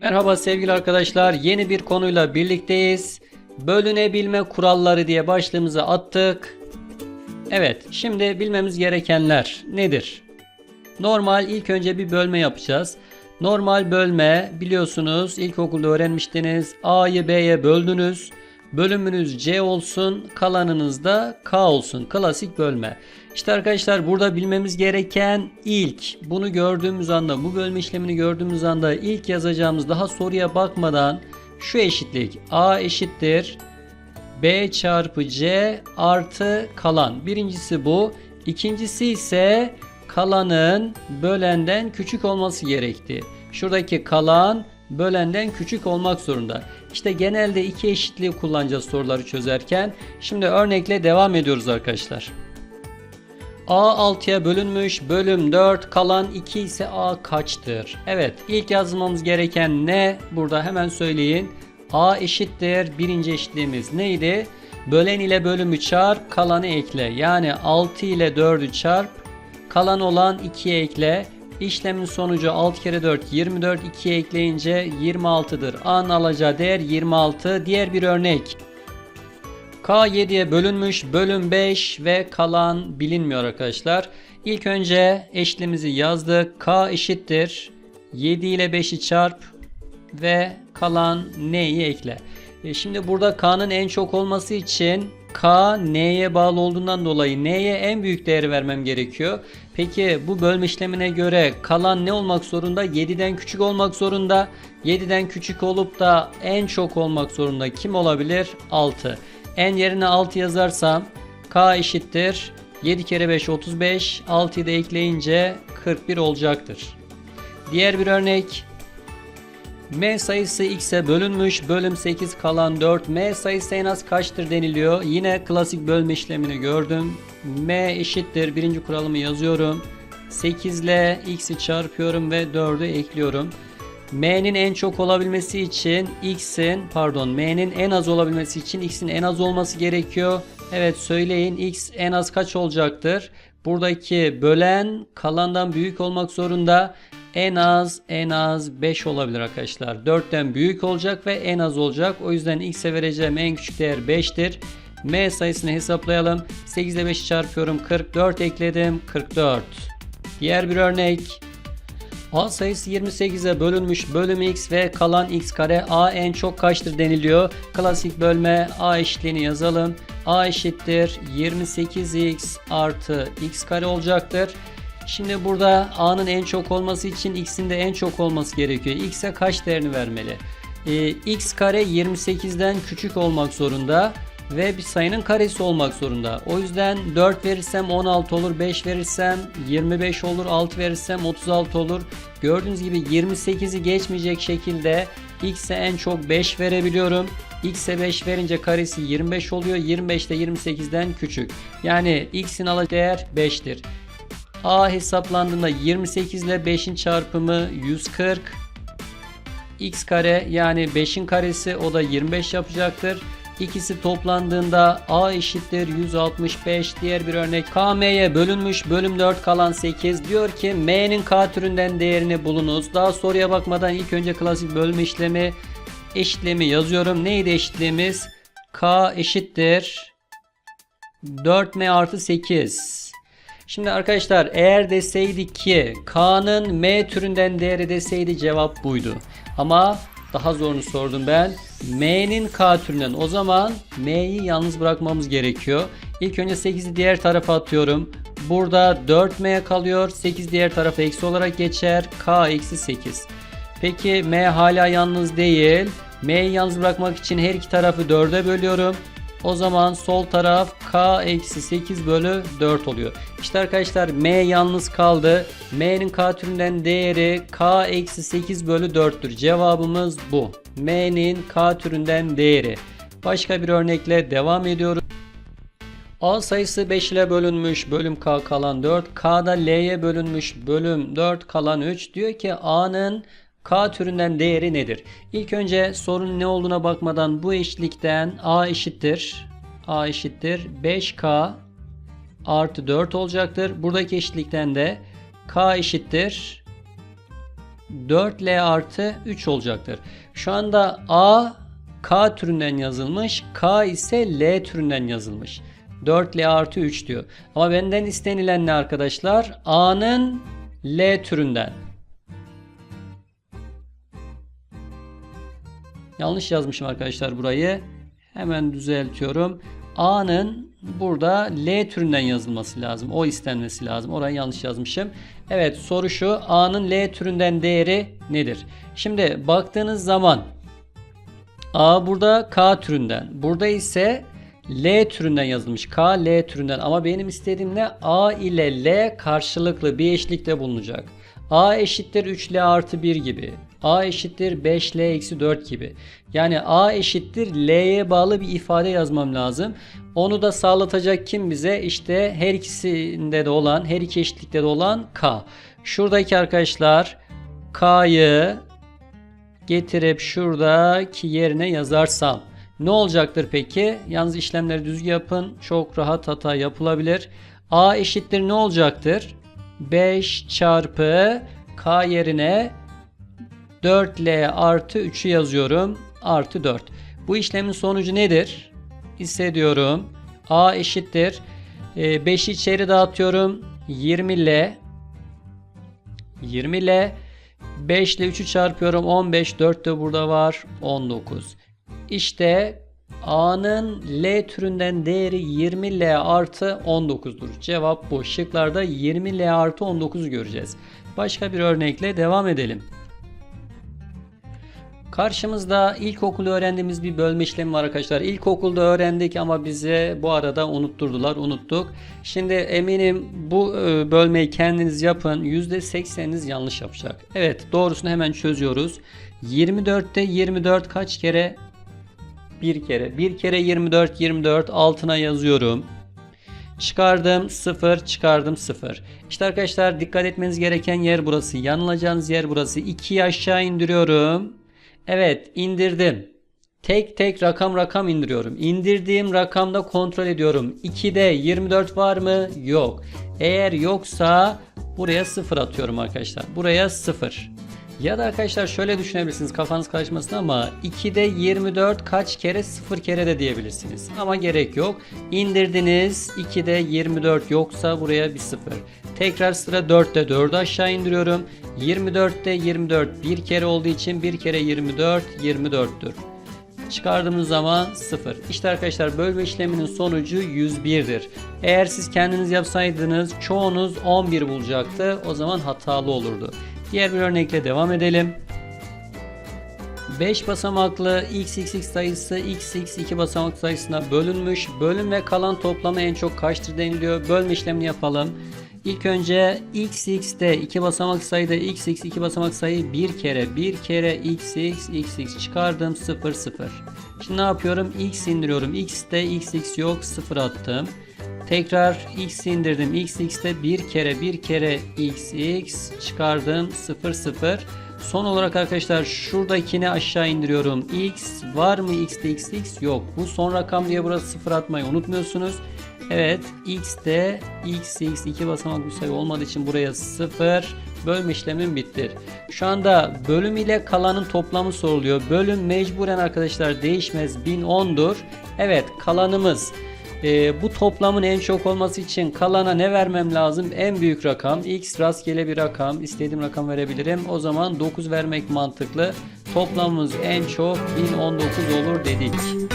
Merhaba sevgili arkadaşlar. Yeni bir konuyla birlikteyiz. Bölünebilme kuralları diye başlığımızı attık. Evet, şimdi bilmemiz gerekenler nedir? Normal ilk önce bir bölme yapacağız. Normal bölme biliyorsunuz ilkokulda öğrenmiştiniz. A'yı B'ye böldünüz. Bölümünüz C olsun, kalanınız da K olsun. Klasik bölme. İşte arkadaşlar burada bilmemiz gereken ilk bunu gördüğümüz anda bu bölme işlemini gördüğümüz anda ilk yazacağımız daha soruya bakmadan şu eşitlik A eşittir B çarpı C artı kalan. Birincisi bu. İkincisi ise kalanın bölenden küçük olması gerekti. Şuradaki kalan bölenden küçük olmak zorunda. İşte genelde iki eşitliği kullanacağız soruları çözerken. Şimdi örnekle devam ediyoruz arkadaşlar. A 6'ya bölünmüş bölüm 4 kalan 2 ise A kaçtır? Evet ilk yazmamız gereken ne? Burada hemen söyleyin. A eşittir birinci eşitliğimiz neydi? Bölen ile bölümü çarp kalanı ekle. Yani 6 ile 4'ü çarp kalan olan 2'ye ekle. İşlemin sonucu 6 kere 4 24 2'ye ekleyince 26'dır. A'nın alacağı değer 26. Diğer bir örnek. K 7'ye bölünmüş bölüm 5 ve kalan bilinmiyor arkadaşlar. İlk önce eşlimizi yazdık. K eşittir 7 ile 5'i çarp ve kalan n'yi ekle. E şimdi burada k'nın en çok olması için k n'ye bağlı olduğundan dolayı n'ye en büyük değeri vermem gerekiyor. Peki bu bölme işlemine göre kalan ne olmak zorunda? 7'den küçük olmak zorunda. 7'den küçük olup da en çok olmak zorunda kim olabilir? 6. En yerine 6 yazarsam k eşittir 7 kere 5 35 6'yı da ekleyince 41 olacaktır. Diğer bir örnek M sayısı x'e bölünmüş bölüm 8 kalan 4 M sayısı en az kaçtır deniliyor. Yine klasik bölme işlemini gördüm. M eşittir birinci kuralımı yazıyorum. 8 ile x'i çarpıyorum ve 4'ü ekliyorum. M'nin en çok olabilmesi için x'in pardon M'nin en az olabilmesi için x'in en az olması gerekiyor. Evet söyleyin x en az kaç olacaktır? Buradaki bölen kalandan büyük olmak zorunda. En az en az 5 olabilir arkadaşlar. 4'ten büyük olacak ve en az olacak. O yüzden x'e vereceğim en küçük değer 5'tir. M sayısını hesaplayalım. 8 ile 5'i çarpıyorum. 44 ekledim. 44. Diğer bir örnek. A sayısı 28'e bölünmüş bölüm x ve kalan x kare A en çok kaçtır deniliyor. Klasik bölme A eşitliğini yazalım. A eşittir 28x artı x kare olacaktır. Şimdi burada A'nın en çok olması için X'in de en çok olması gerekiyor. X'e kaç değerini vermeli? Ee, X kare 28'den küçük olmak zorunda ve bir sayının karesi olmak zorunda. O yüzden 4 verirsem 16 olur, 5 verirsem 25 olur, 6 verirsem 36 olur. Gördüğünüz gibi 28'i geçmeyecek şekilde X'e en çok 5 verebiliyorum. X'e 5 verince karesi 25 oluyor. 25 de 28'den küçük. Yani X'in alacağı değer 5'tir. A hesaplandığında 28 ile 5'in çarpımı 140. X kare yani 5'in karesi o da 25 yapacaktır. İkisi toplandığında A eşittir 165. Diğer bir örnek KM'ye bölünmüş bölüm 4 kalan 8. Diyor ki M'nin K türünden değerini bulunuz. Daha soruya bakmadan ilk önce klasik bölme işlemi eşitlemi yazıyorum. Neydi eşitliğimiz? K eşittir 4M artı 8. Şimdi arkadaşlar eğer deseydik ki K'nın M türünden değeri deseydi cevap buydu. Ama daha zorunu sordum ben. M'nin K türünden o zaman M'yi yalnız bırakmamız gerekiyor. İlk önce 8'i diğer tarafa atıyorum. Burada 4M kalıyor. 8 diğer tarafa eksi olarak geçer. K eksi 8. Peki M hala yalnız değil. M'yi yalnız bırakmak için her iki tarafı 4'e bölüyorum. O zaman sol taraf k eksi 8 bölü 4 oluyor. İşte arkadaşlar m yalnız kaldı. M'nin k türünden değeri k eksi 8 bölü 4'tür. Cevabımız bu. M'nin k türünden değeri. Başka bir örnekle devam ediyoruz. A sayısı 5 ile bölünmüş bölüm K kalan 4. K'da L'ye bölünmüş bölüm 4 kalan 3. Diyor ki A'nın K türünden değeri nedir? İlk önce sorunun ne olduğuna bakmadan bu eşitlikten A eşittir. A eşittir 5K artı 4 olacaktır. Buradaki eşitlikten de K eşittir 4L artı 3 olacaktır. Şu anda A K türünden yazılmış. K ise L türünden yazılmış. 4L artı 3 diyor. Ama benden istenilen ne arkadaşlar? A'nın L türünden. Yanlış yazmışım arkadaşlar burayı. Hemen düzeltiyorum. A'nın burada L türünden yazılması lazım. O istenmesi lazım. Orayı yanlış yazmışım. Evet soru şu. A'nın L türünden değeri nedir? Şimdi baktığınız zaman A burada K türünden. Burada ise L türünden yazılmış. K L türünden ama benim istediğim ne? A ile L karşılıklı bir eşlikte bulunacak. A eşittir 3L artı 1 gibi. A eşittir 5L eksi 4 gibi. Yani A eşittir L'ye bağlı bir ifade yazmam lazım. Onu da sağlatacak kim bize? İşte her ikisinde de olan, her iki eşitlikte de olan K. Şuradaki arkadaşlar K'yı getirip şuradaki yerine yazarsam ne olacaktır peki? Yalnız işlemleri düzgün yapın. Çok rahat hata yapılabilir. A eşittir ne olacaktır? 5 çarpı K yerine 4L artı 3'ü yazıyorum. Artı 4. Bu işlemin sonucu nedir? Hissediyorum. A eşittir. 5'i içeri dağıtıyorum. 20L 20L 5 ile 3'ü çarpıyorum 15 4 de burada var 19. İşte A'nın L türünden değeri 20L artı 19'dur. Cevap bu. Şıklarda 20L artı 19'u göreceğiz. Başka bir örnekle devam edelim. Karşımızda ilkokulda öğrendiğimiz bir bölme işlemi var arkadaşlar. İlkokulda öğrendik ama bize bu arada unutturdular, unuttuk. Şimdi eminim bu e, bölmeyi kendiniz yapın. %80'iniz yanlış yapacak. Evet doğrusunu hemen çözüyoruz. 24'te 24 kaç kere? Bir kere. Bir kere 24, 24 altına yazıyorum. Çıkardım 0, çıkardım 0. İşte arkadaşlar dikkat etmeniz gereken yer burası. Yanılacağınız yer burası. 2'yi aşağı indiriyorum. Evet indirdim. Tek tek rakam rakam indiriyorum. İndirdiğim rakamda kontrol ediyorum. 2'de 24 var mı? Yok. Eğer yoksa buraya 0 atıyorum arkadaşlar. Buraya 0. Ya da arkadaşlar şöyle düşünebilirsiniz kafanız karışmasın ama 2'de 24 kaç kere 0 kere de diyebilirsiniz. Ama gerek yok. İndirdiniz 2'de 24 yoksa buraya bir 0. Tekrar sıra 4'te 4'ü aşağı indiriyorum. 24'te 24 bir kere olduğu için bir kere 24 24'tür. Çıkardığımız zaman 0. İşte arkadaşlar bölme işleminin sonucu 101'dir. Eğer siz kendiniz yapsaydınız çoğunuz 11 bulacaktı. O zaman hatalı olurdu. Diğer bir örnekle devam edelim. 5 basamaklı xxx sayısı xx 2 basamak sayısına bölünmüş. Bölüm ve kalan toplamı en çok kaçtır deniliyor. Bölme işlemini yapalım. İlk önce xx'te 2 basamak sayıda xx 2 basamak sayı bir kere bir kere xx xx çıkardım 0 0. Şimdi ne yapıyorum? x indiriyorum. x'te xx yok 0 attım. Tekrar x indirdim. xx'te bir kere bir kere xx çıkardım 0 0. Son olarak arkadaşlar şuradakini aşağı indiriyorum. x var mı x'te xx yok. Bu son rakam diye burası 0 atmayı unutmuyorsunuz. Evet x'te xx iki basamak bir sayı olmadığı için buraya 0 bölme işlemim bitti. Şu anda bölüm ile kalanın toplamı soruluyor. Bölüm mecburen arkadaşlar değişmez 1010'dur. Evet kalanımız e, bu toplamın en çok olması için kalana ne vermem lazım? En büyük rakam x rastgele bir rakam istediğim rakam verebilirim. O zaman 9 vermek mantıklı. Toplamımız en çok 1019 olur dedik.